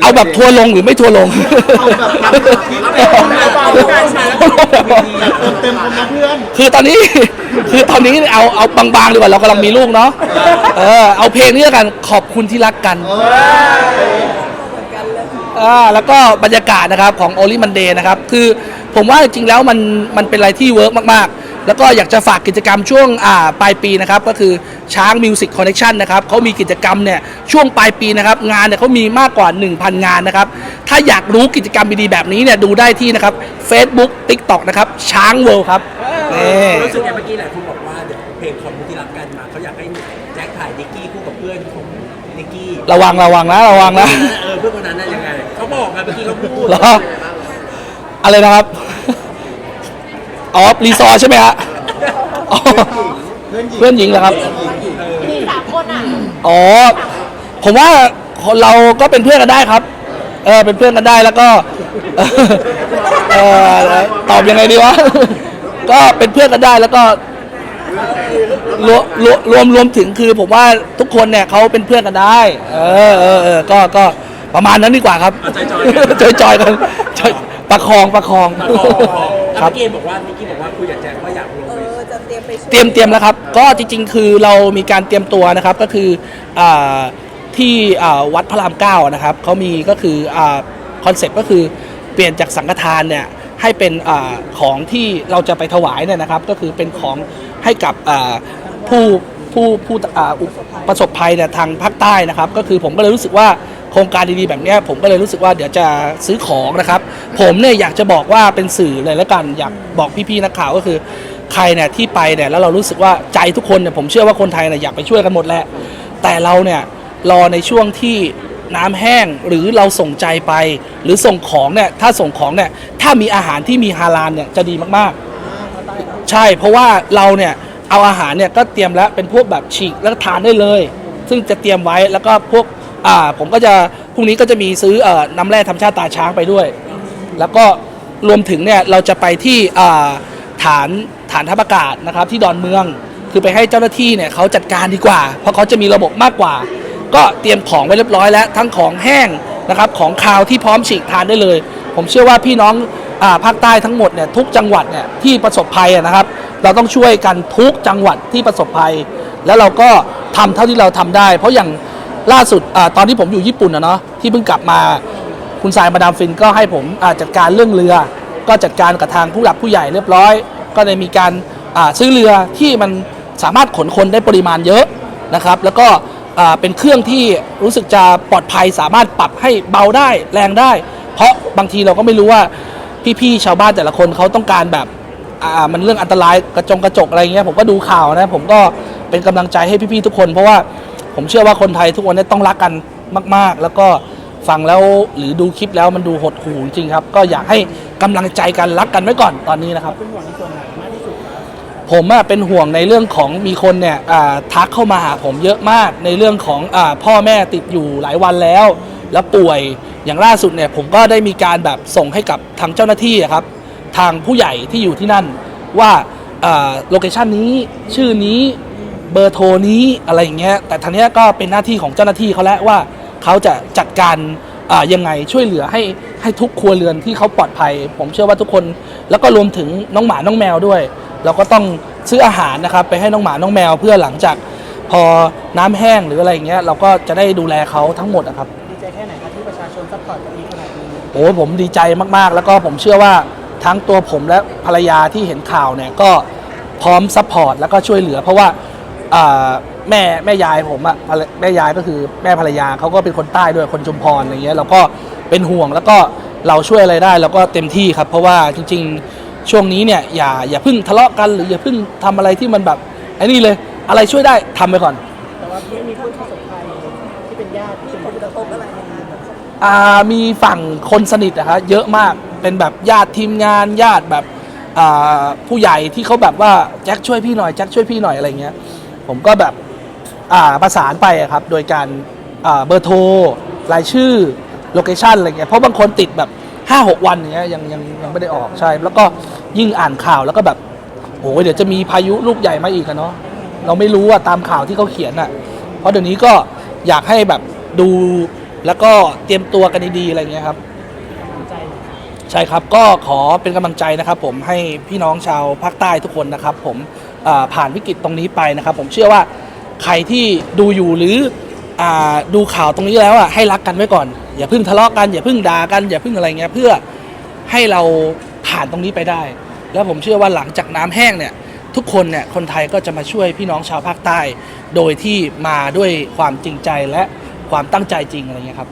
เอาแบบทัวร์ลงหรือไม่ทัวร์ลงเอาแบบทำแบบที่เต็มแล้วเบาแล้วกันเต็มคนนะเพื่อนคือตอนนี้ คือตอนนี้เอาเอาบางๆดีกว่าเรากำลังมีลูกเนาะเออเอาเพลงนี้แล้วกันขอบคุณที่รักกันอ่าแล้วก็บรรยากาศนะครับของ Only Monday นะครับ คือผมว่าจริงๆแล้วมันมันเป็นอะไรที่เวิร์กมากๆ แล้วก็อยากจะฝากกิจกรรมช่วงอ่าปลายปีนะครับก็คือช้างมิวสิกคอนเน t ชันนะครับเขามีกิจกรรมเนี่ยช่วงปลายปีนะครับงานเนี่ยเขามีมากกว่า 1,000 งานนะครับถ้าอยากรู้กิจกรรมดีๆแบบนี้เนี่ยดูได้ที่นะครับ Facebook TikTok นะครับช้างเวิลด์ครับนี่รู้สึกไงเมื่อกี้หลายคนบอกว่าเดี๋ยวเพลงคอมมูที่รักกันมาเขาอยากให้แจ็คถ่ายนิกกี้คู่กับเพื่อนของนิกกี้ระวังระวังนะระวังนะเออเพื่อนคนนั้นน่ะยังไงเขาบอกไงเมื่อกี้เขาพูดเหรออะไรนะครับอ๋อรีซอร์ใช่ไหมฮะ อ๋อเพื่อนหญิงเหรอครับ มีสามคนอะอ๋อ ผมว่าคนเราก็เป็นเพื่อนกันได้ครับ เออเป็นเพื่อนกันได้แล้วก็ เออตอบยังไงดีวะ ก็เป็นเพื่อนกันได้แล้วก็รวมรวมรวมรวมถึงคือผมว่าทุกคนเนี่ยเขาเป็นเพื่อนกันได้ เออเออเออก็ก็ประมาณนั้นดีกว่าครับจอยจอยๆกันจอยประคองประคองแล้วครัเมื่บอกี้บอกว่านิกกี้บอกว่าคุยกับแจ็คว่าอยากลง เตรียมไปช่วยเตรียมเตรียมแล้วครับ ก็จริงๆ คือเรามีการเตรียมตัวนะครับก็คืออาที่อ่าวัดพระรามเก้านะครับเขามีก็คือคอนเซ็ปต์ก็คือเปลี่ยนจากสังฆทานเนี่ยให้เป็นอาของที่เราจะไปถวายเนี่ยนะครับ ก็คือเป็นของให้กับอ่าผู้ผู้ผู้อ่าอุประสบภัยเนี่ยทางภาคใต้นะครับ ก็คือผมก็เลยรู้สึกว่าโครงการดีๆแบบเนี้ยผมก็เลยรู้สึกว่าเดี๋ยวจะซื้อของนะครับ ผมเนี่ยอยากจะบอกว่าเป็นสื่อเลยแล้วกันอยากบอกพี่ๆนักข่าวก็คือ ใครเนี่ยที่ไปเนี่ยแล้วเรารู้สึกว่าใจทุกคนเนี่ยผมเชื่อว่าคนไทยเนี่ยอยากไปช่วยกันหมดแหละแต่เราเนี่ยรอในช่วงที่น้ำแห้งหรือเราส่งใจไป หรือส่งของเนี่ยถ้าส่งของเนี่ยถ้ามีอาหารที่มีฮาลาลเนี่ยจะดีมากๆ ใช่เพราะว่าเราเนี่ยเอาอาหารเนี่ยก็เตรียมแล้วเป็นพวกแบบฉีกแล้วก็ทานได้เลย ซึ่งจะเตรียมไว้แล้วก็พวกอ่าผมก็จะพรุ่งนี้ก็จะมีซื้อเอ่อน้ำแร่ธรรมชาติตาช้างไปด้วย แล้วก็รวมถึงเนี่ยเราจะไปที่อ่าฐาน ฐานทัพอากาศนะครับที่ดอนเมือง คือไปให้เจ้าหน้าที่เนี่ยเขาจัดการดีกว่า เพราะเขาจะมีระบบมากกว่า ก็เตรียมของไว้เรียบร้อยแล้ว ทั้งของแห้งนะครับของคาวที่พร้อมฉีกทานได้เลย ผมเชื่อว่าพี่น้องอภาคใต้ทั้งหมดเนี่ยทุกจังหวัดเนี่ยที่ประสบภัยนะครับ เราต้องช่วยกันทุกจังหวัดที่ประสบภัย แล้วเราก็ทำเท่าที่เราทำได้ เพราะอย่างล่าสุดอตอนที่ผมอยู่ญี่ปุ่นนะเนาะที่เพิ่งกลับมาคุณสายมาดามฟินก็ให้ผมจัดการเรื่องเรือ ก็จัดการกับทางผู้หลักผู้ใหญ่เรียบร้อย ก็เลยมีการซื้อเรือที่มันสามารถขนคนได้ปริมาณเยอะนะครับ แล้วก็เป็นเครื่องที่รู้สึกจะปลอดภัยสามารถปรับให้เบาได้แรงได้ เพราะบางทีเราก็ไม่รู้ว่าพี่ๆชาวบ้านแต่ละคนเขาต้องการแบบมันเรื่องอันตรายกระจงกระจกอะไรเงี้ยผมก็ดูข่าวนะผมก็เป็นกำลังใจให้พี่ๆทุกคน เพราะว่าผมเชื่อว่าคนไทยทุกวันต้องรักกันมาก ๆ แล้วก็ ฟังแล้วหรือดูคลิปแล้วมันดูหดหู่จริงครับ ก็อยากให้กำลังใจกันรักกันไว้ก่อนตอนนี้นะครับผมอะเป็นห่วงในเรื่องของมีคนเนี่ยทักเข้ามาหาผมเยอะมากในเรื่องของอพ่อแม่ติดอยู่หลายวันแล้ว แล้วป่วยอย่างล่าสุดเนี่ยผมก็ได้มีการแบบส่งให้กับทางเจ้าหน้าที่ครับ ทางผู้ใหญ่ที่อยู่ที่นั่นว่าโลเคชันนี้ชื่อนี้เบอร์โทรนี้อะไรอย่างเงี้ยแต่ทางนี้ก็เป็นหน้าที่ของเจ้าหน้าที่เขาแล้วว่า เขาจะจัดการอ่ายังไงช่วยเหลือให้ให้ทุกครัวเรือนที่เขาปลอดภัย ผมเชื่อว่าทุกคน แล้วก็รวมถึงน้องหมาน้องแมวด้วย เราก็ต้องซื้ออาหารนะครับไปให้น้องหมาน้องแมวเพื่อหลังจากพอน้ำแห้งหรืออะไรอย่างเงี้ยเราก็จะได้ดูแลเขาทั้งหมดนะครับดีใจแค่ไหนครับที่ประชาชนซัพพอร์ตกันดีขนาดนี้โอ้ผมดีใจมากๆ แล้วก็ผมเชื่อว่าทั้งตัวผมและภรรยาที่เห็นข่าวเนี่ยก็พร้อมซัพพอร์ตแล้วก็ช่วยเหลือ เพราะว่า อ่าแม่แม่ยายผมอะภรรแม่ยายก็คือแม่ภรรยาเขาก็เป็นคนใต้ด้วยคนชุมพรอะไรเงี้ยเราก็เป็นห่วงแล้วก็เราช่วยอะไรได้เราก็เต็มที่ครับ เพราะว่าจริง ๆ ช่วงนี้เนี่ยอย่าอย่าเพิ่งทะเลาะกันหรืออย่าเพิ่งทำอะไรที่มันแบบไอ้นี่เลยอะไรช่วยได้ทำไปก่อน แต่ว่าไม่มีผู้ประสบภัยที่เป็นญาติที่เป็นผลกระทบอะไรไหมคะอ่ามีฝั่งคนสนิทอะฮะเยอะมากเป็นแบบญาติทีมงานญาติแบบอ่าผู้ใหญ่ที่เขาแบบว่าแจ็คช่วยพี่หน่อยแจ็คช่วยพี่หน่อยอะไรเงี้ย ผมก็แบบอ่าประสานไปครับ โดยการอ่าเบอร์โทรรายชื่อโลเคชันอะไรเงี้ยเพราะบางคนติดแบบ5-6วันอย่างเงี้ยยังยังยังไม่ได้ออกใช่ แล้วก็ยิ่งอ่านข่าวแล้วก็แบบโอ้ยเดี๋ยวจะมีพายุลูกใหญ่มาอีกอะเนาะเราไม่รู้ว่าตามข่าวที่เขาเขียนอะเพราะเดี๋ยวนี้ก็อยากให้แบบดูแล้วก็เตรียมตัวกันดีๆอะไรเงี้ยครับใช่ครับก็ขอเป็นกำลังใจนะครับ ผมให้พี่น้องชาวภาคใต้ทุกคนนะครับ ผม ผ่านวิกฤตตรงนี้ไปนะครับ ผมเชื่อว่าใครที่ดูอยู่หรืออดูข่าวตรงนี้แล้วอะให้รักกันไว้ก่อน อย่าเพิ่งทะเลาะกันอย่าเพิ่งด่ากันอย่าเพิ่งอะไรเงี้ยเพื่อให้เราผ่านตรงนี้ไปได้ แล้วผมเชื่อว่าหลังจากน้ำแห้งเนี่ยทุกคนเนี่ยคนไทยก็จะมาช่วยพี่น้องชาวภาคใต้ โดยที่มาด้วยความจริงใจและความตั้งใจจริงอะไรเงี้ยครับ